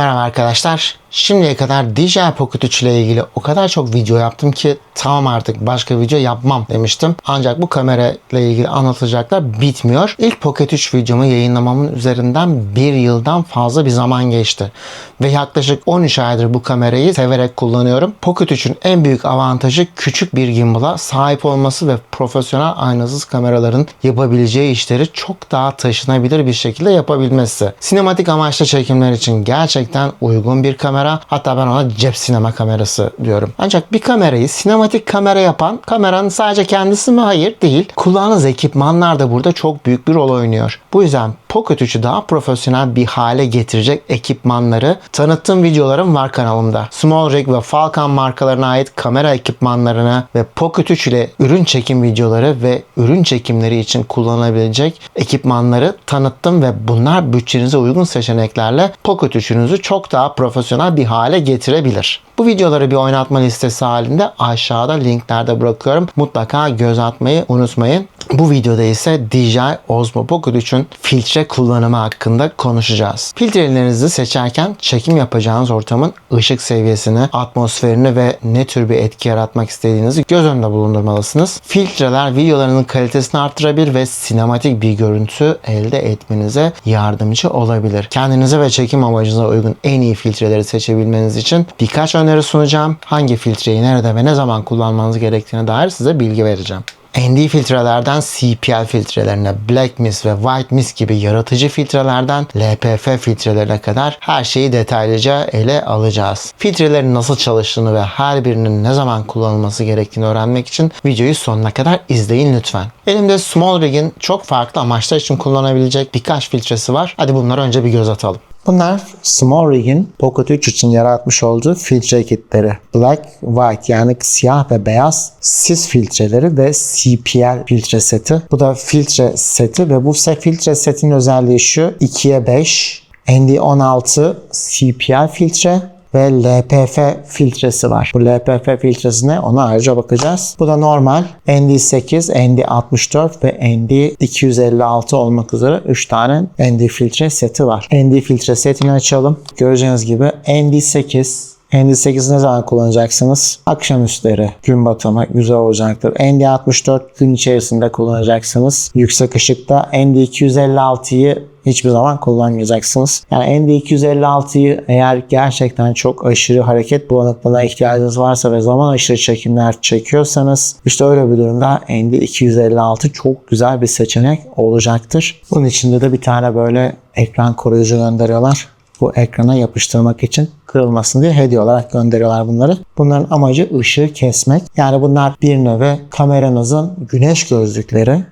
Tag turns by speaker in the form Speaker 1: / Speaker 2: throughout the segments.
Speaker 1: Merhaba arkadaşlar. Şimdiye kadar DJI Pocket 3 ile ilgili o kadar çok video yaptım ki tamam artık başka video yapmam demiştim. Ancak bu kamera ile ilgili anlatacaklar bitmiyor. İlk Pocket 3 videomu yayınlamamın üzerinden bir yıldan fazla bir zaman geçti. Ve yaklaşık 13 aydır bu kamerayı severek kullanıyorum. Pocket 3'ün en büyük avantajı küçük bir gimbal'a sahip olması ve profesyonel aynasız kameraların yapabileceği işleri çok daha taşınabilir bir şekilde yapabilmesi. Sinematik amaçlı çekimler için gerçekten uygun bir kamera. Hatta ben ona cep sinema kamerası diyorum. Ancak bir kamerayı sinematik kamera yapan kameranın sadece kendisi mi? Hayır değil. Kullandığınız ekipmanlar da burada çok büyük bir rol oynuyor. Bu yüzden Pocket 3'ü daha profesyonel bir hale getirecek ekipmanları tanıttığım videolarım var kanalımda. Small Rig ve Falcon markalarına ait kamera ekipmanlarını ve Pocket 3 ile ürün çekim videoları ve ürün çekimleri için kullanılabilecek ekipmanları tanıttım ve bunlar bütçenize uygun seçeneklerle Pocket 3'ünüzü çok daha profesyonel bir hale getirebilir. Bu videoları bir oynatma listesi halinde aşağıda linklerde bırakıyorum. Mutlaka göz atmayı unutmayın. Bu videoda ise DJI Osmo Pocket 3'ün filtre kullanımı hakkında konuşacağız. Filtrelerinizi seçerken çekim yapacağınız ortamın ışık seviyesini, atmosferini ve ne tür bir etki yaratmak istediğinizi göz önünde bulundurmalısınız. Filtreler videolarının kalitesini artırabilir ve sinematik bir görüntü elde etmenize yardımcı olabilir. Kendinize ve çekim amacınıza uygun en iyi filtreleri seçebilmeniz için birkaç öneri sunacağım. Hangi filtreyi nerede ve ne zaman kullanmanız gerektiğine dair size bilgi vereceğim. ND filtrelerden CPL filtrelerine, Black Mist ve White Mist gibi yaratıcı filtrelerden LPF filtrelerine kadar her şeyi detaylıca ele alacağız. Filtrelerin nasıl çalıştığını ve her birinin ne zaman kullanılması gerektiğini öğrenmek için videoyu sonuna kadar izleyin lütfen. Elimde Small Rig'in çok farklı amaçlar için kullanabilecek birkaç filtresi var. Hadi bunlara önce bir göz atalım. Bunlar Small Rig'in Pocket 3 için yaratmış olduğu filtre kitleri. Black, White yani siyah ve beyaz sis filtreleri ve CPL filtre seti. Bu da filtre seti ve bu filtre setin özelliği şu 2'ye 5 ND16 CPL filtre ve LPF filtresi var. Bu LPF filtresi ne? Ona ayrıca bakacağız. Bu da normal ND8, ND64 ve ND256 olmak üzere 3 tane ND filtre seti var. ND filtre setini açalım. Göreceğiniz gibi ND8 ND8 ne zaman kullanacaksınız? Akşamüstleri gün batımı güzel olacaktır. ND64 gün içerisinde kullanacaksınız. Yüksek ışıkta ND256'yı hiçbir zaman kullanmayacaksınız. Yani ND256'yı eğer gerçekten çok aşırı hareket bulanıklığına ihtiyacınız varsa ve zaman aşırı çekimler çekiyorsanız işte öyle bir durumda ND256 çok güzel bir seçenek olacaktır. Bunun içinde de bir tane böyle ekran koruyucu gönderiyorlar bu ekrana yapıştırmak için kırılmasın diye hediye olarak gönderiyorlar bunları. Bunların amacı ışığı kesmek. Yani bunlar bir nevi kameranızın güneş gözlükleri.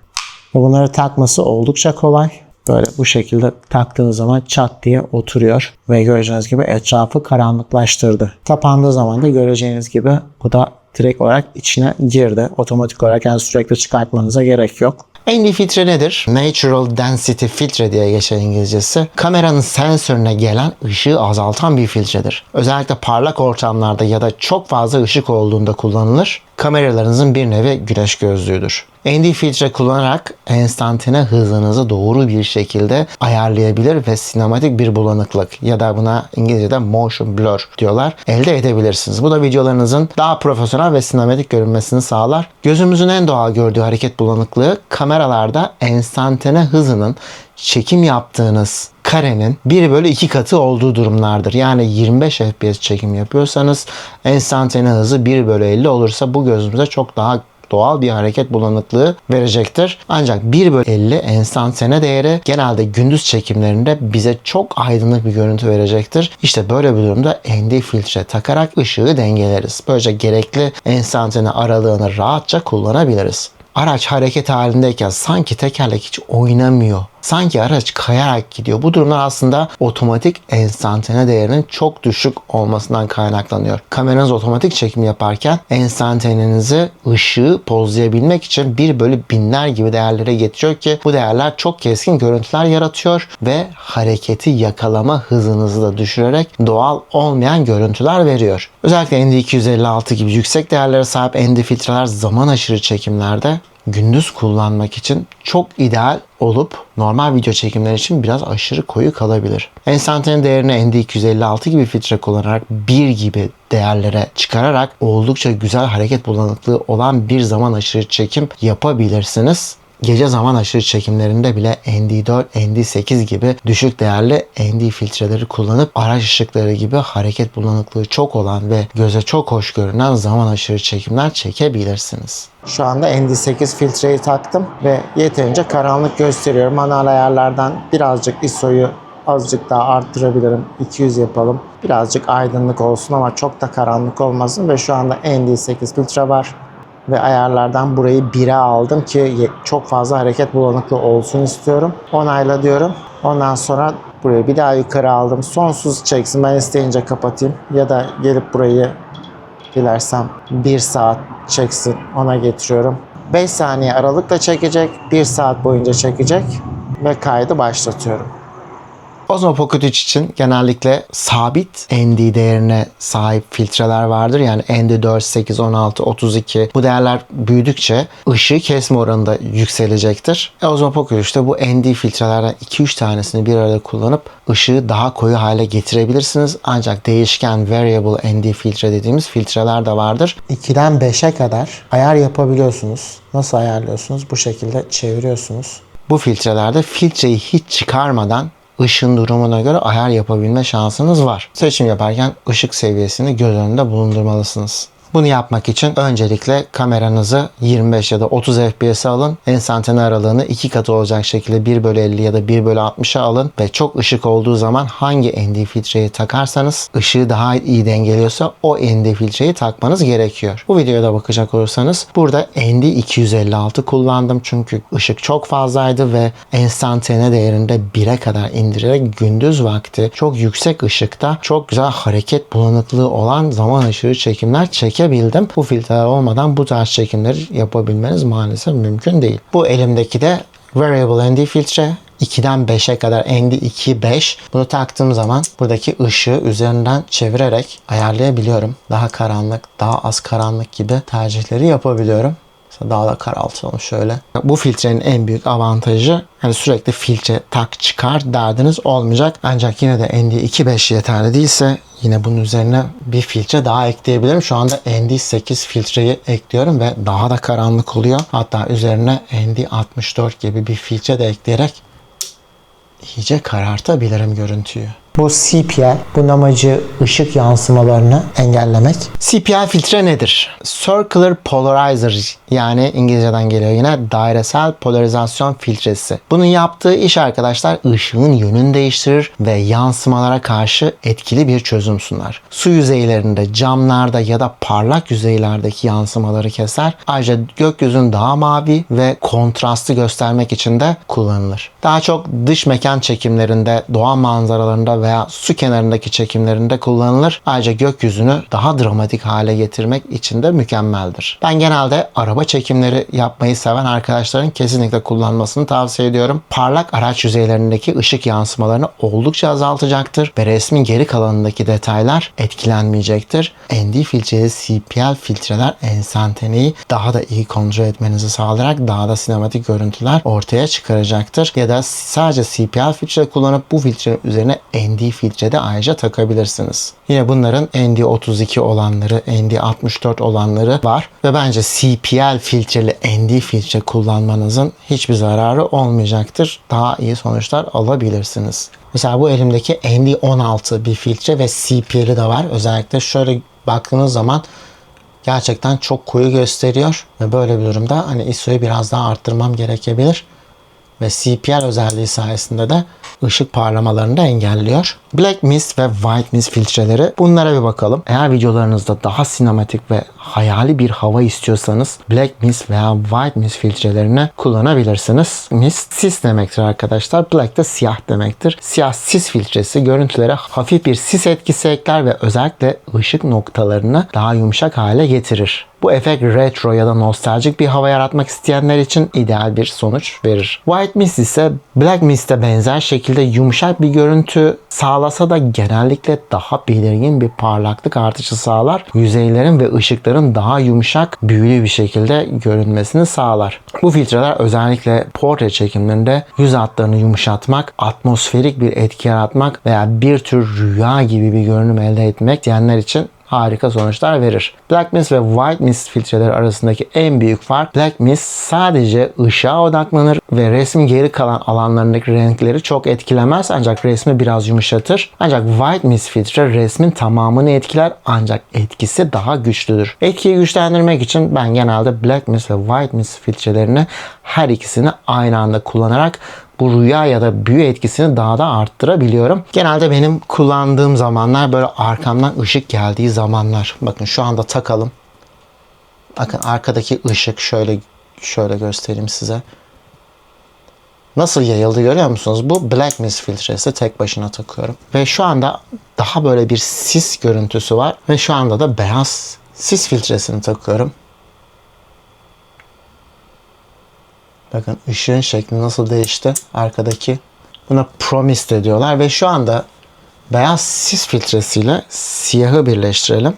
Speaker 1: Ve bunları takması oldukça kolay. Böyle bu şekilde taktığınız zaman çat diye oturuyor ve göreceğiniz gibi etrafı karanlıklaştırdı. Kapandığı zaman da göreceğiniz gibi bu da direkt olarak içine girdi. Otomatik olarak yani sürekli çıkartmanıza gerek yok. ND filtre nedir? Natural Density Filtre diye geçer İngilizcesi. Kameranın sensörüne gelen ışığı azaltan bir filtredir. Özellikle parlak ortamlarda ya da çok fazla ışık olduğunda kullanılır. Kameralarınızın bir nevi güneş gözlüğüdür. ND filtre kullanarak enstantane hızınızı doğru bir şekilde ayarlayabilir ve sinematik bir bulanıklık ya da buna İngilizce'de motion blur diyorlar elde edebilirsiniz. Bu da videolarınızın daha profesyonel ve sinematik görünmesini sağlar. Gözümüzün en doğal gördüğü hareket bulanıklığı kameralarda enstantane hızının çekim yaptığınız karenin 1 bölü 2 katı olduğu durumlardır. Yani 25 FPS çekim yapıyorsanız enstantane hızı 1 bölü 50 olursa bu gözümüze çok daha doğal bir hareket bulanıklığı verecektir. Ancak 1 bölü 50 enstantane değeri genelde gündüz çekimlerinde bize çok aydınlık bir görüntü verecektir. İşte böyle bir durumda ND filtre takarak ışığı dengeleriz. Böylece gerekli enstantane aralığını rahatça kullanabiliriz araç hareket halindeyken sanki tekerlek hiç oynamıyor. Sanki araç kayarak gidiyor. Bu durumlar aslında otomatik enstantane değerinin çok düşük olmasından kaynaklanıyor. Kameranız otomatik çekim yaparken enstantanenizi ışığı pozlayabilmek için 1 bölü binler gibi değerlere getiriyor ki bu değerler çok keskin görüntüler yaratıyor ve hareketi yakalama hızınızı da düşürerek doğal olmayan görüntüler veriyor. Özellikle ND256 gibi yüksek değerlere sahip ND filtreler zaman aşırı çekimlerde gündüz kullanmak için çok ideal olup normal video çekimler için biraz aşırı koyu kalabilir. Enstantane değerini ND256 gibi filtre kullanarak 1 gibi değerlere çıkararak oldukça güzel hareket bulanıklığı olan bir zaman aşırı çekim yapabilirsiniz. Gece zaman aşırı çekimlerinde bile ND4, ND8 gibi düşük değerli ND filtreleri kullanıp araç ışıkları gibi hareket bulanıklığı çok olan ve göze çok hoş görünen zaman aşırı çekimler çekebilirsiniz. Şu anda ND8 filtreyi taktım ve yeterince karanlık gösteriyor. Manuel ayarlardan birazcık ISO'yu azıcık daha arttırabilirim. 200 yapalım. Birazcık aydınlık olsun ama çok da karanlık olmasın ve şu anda ND8 filtre var ve ayarlardan burayı 1'e aldım ki çok fazla hareket bulanıklığı olsun istiyorum. Onayla diyorum. Ondan sonra burayı bir daha yukarı aldım. Sonsuz çeksin. Ben isteyince kapatayım. Ya da gelip burayı dilersem 1 saat çeksin. Ona getiriyorum. 5 saniye aralıkla çekecek. 1 saat boyunca çekecek. Ve kaydı başlatıyorum. Osmo Pocket 3 için genellikle sabit ND değerine sahip filtreler vardır. Yani ND 4, 8, 16, 32 bu değerler büyüdükçe ışığı kesme oranı da yükselecektir. E, Osmo Pocket 3'te bu ND filtrelerden 2-3 tanesini bir arada kullanıp ışığı daha koyu hale getirebilirsiniz. Ancak değişken variable ND filtre dediğimiz filtreler de vardır. 2'den 5'e kadar ayar yapabiliyorsunuz. Nasıl ayarlıyorsunuz? Bu şekilde çeviriyorsunuz. Bu filtrelerde filtreyi hiç çıkarmadan ışın durumuna göre ayar yapabilme şansınız var. Seçim yaparken ışık seviyesini göz önünde bulundurmalısınız. Bunu yapmak için öncelikle kameranızı 25 ya da 30 FPS'e alın. Enstantane aralığını iki katı olacak şekilde 1 bölü 50 ya da 1 bölü 60'a alın ve çok ışık olduğu zaman hangi ND filtreyi takarsanız ışığı daha iyi dengeliyorsa o ND filtreyi takmanız gerekiyor. Bu videoya bakacak olursanız burada ND 256 kullandım çünkü ışık çok fazlaydı ve enstantane değerinde 1'e kadar indirerek gündüz vakti çok yüksek ışıkta çok güzel hareket bulanıklığı olan zaman aşırı çekimler çek çekebildim. Bu filtreler olmadan bu tarz çekimleri yapabilmeniz maalesef mümkün değil. Bu elimdeki de Variable ND filtre 2'den 5'e kadar ND 2 5. Bunu taktığım zaman buradaki ışığı üzerinden çevirerek ayarlayabiliyorum. Daha karanlık, daha az karanlık gibi tercihleri yapabiliyorum. Daha da karaltalım şöyle. Bu filtrenin en büyük avantajı yani sürekli filtre tak çıkar derdiniz olmayacak. Ancak yine de ND2.5 yeterli değilse yine bunun üzerine bir filtre daha ekleyebilirim. Şu anda ND8 filtreyi ekliyorum ve daha da karanlık oluyor. Hatta üzerine ND64 gibi bir filtre de ekleyerek iyice karartabilirim görüntüyü. Bu CPL, bunun amacı ışık yansımalarını engellemek. CPL filtre nedir? Circular Polarizer yani İngilizceden geliyor yine dairesel polarizasyon filtresi. Bunun yaptığı iş arkadaşlar ışığın yönünü değiştirir ve yansımalara karşı etkili bir çözüm sunar. Su yüzeylerinde, camlarda ya da parlak yüzeylerdeki yansımaları keser. Ayrıca gökyüzünü daha mavi ve kontrastlı göstermek için de kullanılır. Daha çok dış mekan çekimlerinde, doğa manzaralarında veya su kenarındaki çekimlerinde kullanılır. Ayrıca gökyüzünü daha dramatik hale getirmek için de mükemmeldir. Ben genelde araba çekimleri yapmayı seven arkadaşların kesinlikle kullanmasını tavsiye ediyorum. Parlak araç yüzeylerindeki ışık yansımalarını oldukça azaltacaktır ve resmin geri kalanındaki detaylar etkilenmeyecektir. ND filtreli CPL filtreler enstantaneyi daha da iyi kontrol etmenizi sağlayarak daha da sinematik görüntüler ortaya çıkaracaktır. Ya da sadece CPL filtre kullanıp bu filtrenin üzerine ND filtre de ayrıca takabilirsiniz. Yine bunların ND32 olanları, ND64 olanları var ve bence CPL filtreli ND filtre kullanmanızın hiçbir zararı olmayacaktır. Daha iyi sonuçlar alabilirsiniz. Mesela bu elimdeki ND16 bir filtre ve CPL'i de var. Özellikle şöyle baktığınız zaman gerçekten çok koyu gösteriyor ve böyle bir durumda hani ISO'yu biraz daha arttırmam gerekebilir ve CPL özelliği sayesinde de ışık parlamalarını da engelliyor. Black Mist ve White Mist filtreleri bunlara bir bakalım. Eğer videolarınızda daha sinematik ve hayali bir hava istiyorsanız Black Mist veya White Mist filtrelerini kullanabilirsiniz. Mist sis demektir arkadaşlar. Black de siyah demektir. Siyah sis filtresi görüntülere hafif bir sis etkisi ekler ve özellikle ışık noktalarını daha yumuşak hale getirir. Bu efekt retro ya da nostaljik bir hava yaratmak isteyenler için ideal bir sonuç verir. White Mist ise Black Mist'e benzer şekilde yumuşak bir görüntü sağlasa da genellikle daha belirgin bir parlaklık artışı sağlar. Yüzeylerin ve ışıkların daha yumuşak, büyülü bir şekilde görünmesini sağlar. Bu filtreler özellikle portre çekimlerinde yüz hatlarını yumuşatmak, atmosferik bir etki yaratmak veya bir tür rüya gibi bir görünüm elde etmek diyenler için harika sonuçlar verir. Black Mist ve White Mist filtreleri arasındaki en büyük fark Black Mist sadece ışığa odaklanır ve resmin geri kalan alanlarındaki renkleri çok etkilemez ancak resmi biraz yumuşatır. Ancak White Mist filtre resmin tamamını etkiler ancak etkisi daha güçlüdür. Etkiyi güçlendirmek için ben genelde Black Mist ve White Mist filtrelerini her ikisini aynı anda kullanarak bu rüya ya da büyü etkisini daha da arttırabiliyorum. Genelde benim kullandığım zamanlar böyle arkamdan ışık geldiği zamanlar. Bakın şu anda takalım. Bakın arkadaki ışık şöyle şöyle göstereyim size. Nasıl yayıldı görüyor musunuz? Bu Black Mist filtresi tek başına takıyorum. Ve şu anda daha böyle bir sis görüntüsü var. Ve şu anda da beyaz sis filtresini takıyorum. Bakın ışığın şekli nasıl değişti arkadaki. Buna Promise diyorlar ve şu anda beyaz sis filtresiyle siyahı birleştirelim.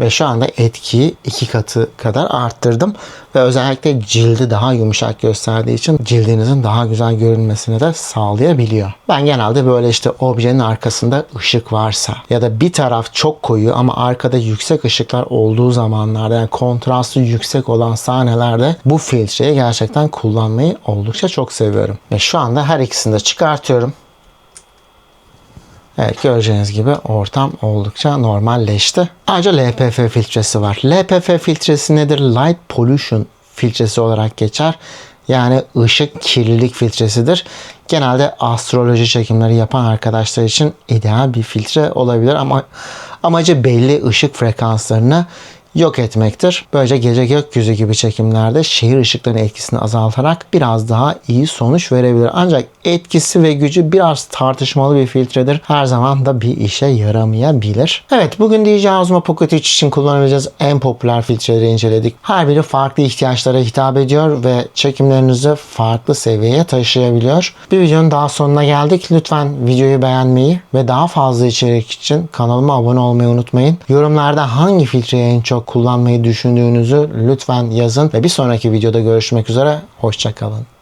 Speaker 1: Ve şu anda etkiyi iki katı kadar arttırdım. Ve özellikle cildi daha yumuşak gösterdiği için cildinizin daha güzel görünmesini de sağlayabiliyor. Ben genelde böyle işte objenin arkasında ışık varsa ya da bir taraf çok koyu ama arkada yüksek ışıklar olduğu zamanlarda yani kontrastı yüksek olan sahnelerde bu filtreyi gerçekten kullanmayı oldukça çok seviyorum. Ve şu anda her ikisini de çıkartıyorum. Evet göreceğiniz gibi ortam oldukça normalleşti. Ayrıca LPF filtresi var. LPF filtresi nedir? Light Pollution filtresi olarak geçer. Yani ışık kirlilik filtresidir. Genelde astroloji çekimleri yapan arkadaşlar için ideal bir filtre olabilir ama amacı belli ışık frekanslarını yok etmektir. Böylece gece gökyüzü gibi çekimlerde şehir ışıklarının etkisini azaltarak biraz daha iyi sonuç verebilir. Ancak etkisi ve gücü biraz tartışmalı bir filtredir. Her zaman da bir işe yaramayabilir. Evet bugün DJI Osmo Pocket 3 için kullanabileceğiz en popüler filtreleri inceledik. Her biri farklı ihtiyaçlara hitap ediyor ve çekimlerinizi farklı seviyeye taşıyabiliyor. Bir videonun daha sonuna geldik. Lütfen videoyu beğenmeyi ve daha fazla içerik için kanalıma abone olmayı unutmayın. Yorumlarda hangi filtreyi en çok kullanmayı düşündüğünüzü lütfen yazın ve bir sonraki videoda görüşmek üzere. Hoşçakalın.